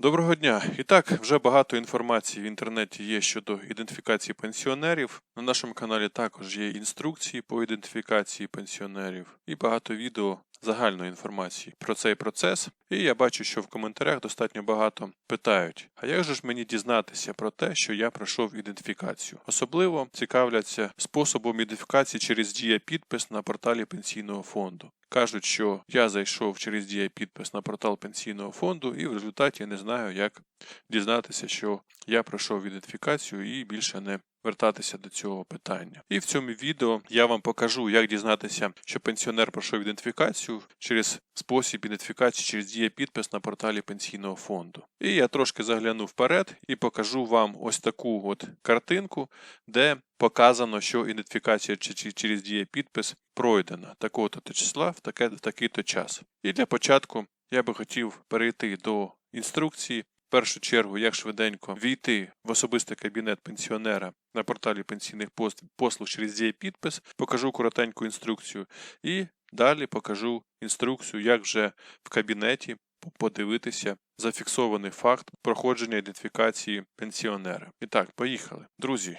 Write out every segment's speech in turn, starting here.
Доброго дня. І так, вже багато інформації в інтернеті є щодо ідентифікації пенсіонерів. На нашому каналі також є інструкції по ідентифікації пенсіонерів і багато відео загальної інформації про цей процес. І я бачу, що в коментарях достатньо багато питають: а як же ж мені дізнатися про те, що я пройшов ідентифікацію? Особливо цікавляться способом ідентифікації через дія підпис на порталі пенсійного фонду. Кажуть, що я зайшов через дія підпис на портал пенсійного фонду, і в результаті не знаю, як дізнатися, що я пройшов ідентифікацію і більше не вертатися до цього питання. І в цьому відео я вам покажу, як дізнатися, що пенсіонер пройшов ідентифікацію через спосіб ідентифікації через дія підпис на порталі пенсійного фонду. І я трошки загляну вперед і покажу вам ось таку от картинку, де показано, що ідентифікація через дія підпис пройдена такого-то числа в таке в такий-то час. І для початку я би хотів перейти до інструкції. Першу чергу, як швиденько війти в особистий кабінет пенсіонера на порталі пенсійних послуг через дієпідпис, покажу коротеньку інструкцію, і далі покажу інструкцію, як вже в кабінеті подивитися зафіксований факт проходження ідентифікації пенсіонера. І так, поїхали. Друзі,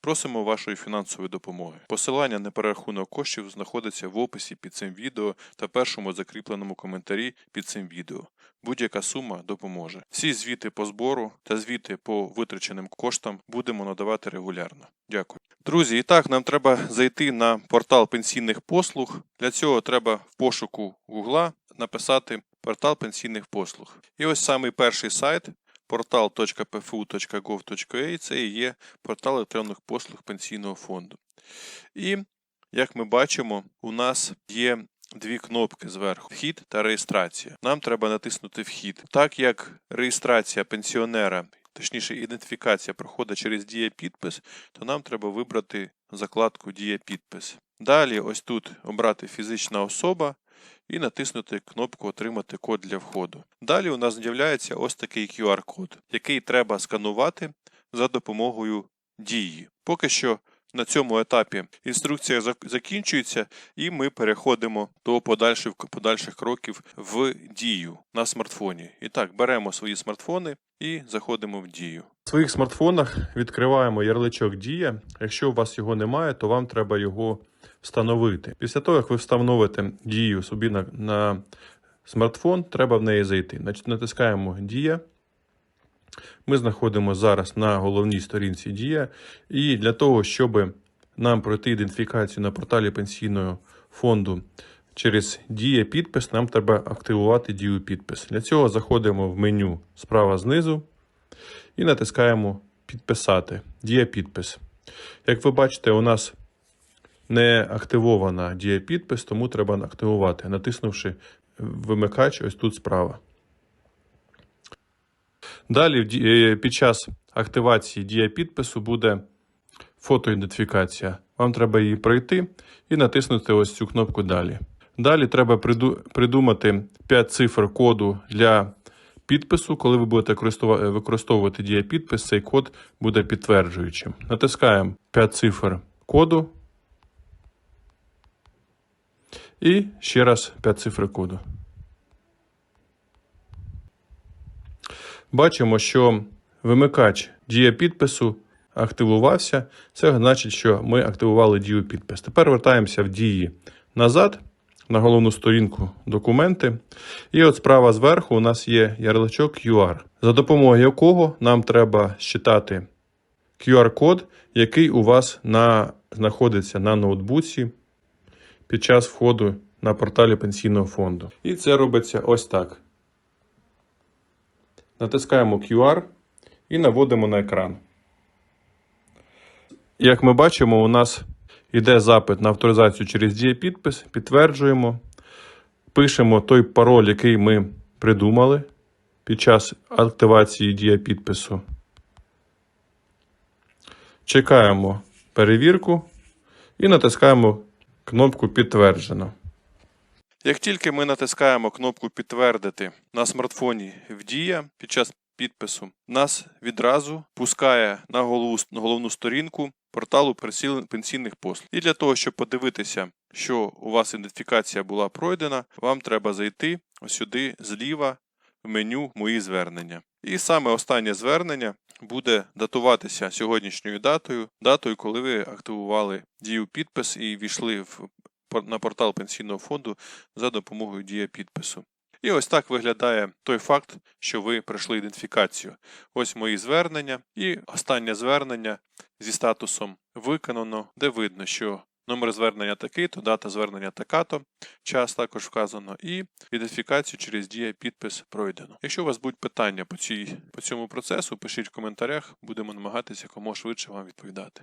Просимо вашої фінансової допомоги. Посилання на перерахунок коштів знаходиться в описі під цим відео та першому закріпленому коментарі під цим відео. Будь-яка сума допоможе. Всі звіти по збору та звіти по витраченим коштам будемо надавати регулярно. Дякую. Друзі, і так нам треба зайти на портал пенсійних послуг. Для цього треба в пошуку Гугла написати портал пенсійних послуг. І ось самий перший сайт portal.pfu.gov.ua це і є портал електронних послуг пенсійного фонду. І як ми бачимо, у нас є дві кнопки зверху: вхід та реєстрація. Нам треба натиснути вхід. Так як реєстрація пенсіонера, точніше, ідентифікація проходить через дія підпис, то нам треба вибрати закладку Дія підпис. Далі, ось тут обрати фізична особа і натиснути кнопку Отримати код для входу. Далі у нас з'являється ось такий QR-код, який треба сканувати за допомогою дії. Поки що на цьому етапі інструкція закінчується, і ми переходимо до подальших, подальших кроків в дію на смартфоні. І так, беремо свої смартфони і заходимо в дію. В своїх смартфонах відкриваємо ярличок Дія. Якщо у вас його немає, то вам треба його встановити. Після того, як ви встановите дію собі на, на смартфон, треба в неї зайти. Значить, натискаємо Дія. Ми знаходимося зараз на головній сторінці Дія. І для того, щоб нам пройти ідентифікацію на порталі пенсійного фонду через Дія підпис, нам треба активувати дію підпис. Для цього заходимо в меню справа знизу і натискаємо Підписати. Дія підпис. Як ви бачите, у нас не активована дія підпис, тому треба активувати, натиснувши вимикач ось тут справа. Далі е, під час активації дія підпису буде фотоідентифікація. Вам треба її пройти і натиснути ось цю кнопку Далі. Далі треба придумати 5 цифр коду для підпису. Коли ви будете е, використовувати дія підпис, цей код буде підтверджуючим. Натискаємо 5 цифр коду. І ще раз 5 цифр коду. Бачимо, що вимикач дія підпису активувався. Це значить, що ми активували дію підпис. Тепер вертаємося в дії назад на головну сторінку документи. І от справа зверху у нас є ярличок QR, за допомогою якого нам треба считати QR-код, який у вас на, знаходиться на ноутбуці під час входу на порталі пенсійного фонду. І це робиться ось так. Натискаємо QR і наводимо на екран. Як ми бачимо, у нас йде запит на авторизацію через дія підпис, підтверджуємо, пишемо той пароль, який ми придумали під час активації дія підпису. Чекаємо перевірку і натискаємо кнопку Підтверджено. Як тільки ми натискаємо кнопку Підтвердити на смартфоні в Дія під час підпису, нас відразу пускає на голову, на головну сторінку порталу пенсійних послуг. І для того, щоб подивитися, що у вас ідентифікація була пройдена, вам треба зайти сюди зліва в меню Мої звернення. І саме останнє звернення буде датуватися сьогоднішньою датою, датою, коли ви активували дію підпис і війшли в на портал пенсійного фонду за допомогою дія підпису. І ось так виглядає той факт, що ви пройшли ідентифікацію. Ось мої звернення і останнє звернення зі статусом виконано, де видно, що номер звернення такий, то дата звернення така-то, час також вказано, і ідентифікацію через дія підпис пройдено. Якщо у вас будуть питання по, цій, по цьому процесу, пишіть в коментарях, будемо намагатися якомога швидше вам відповідати.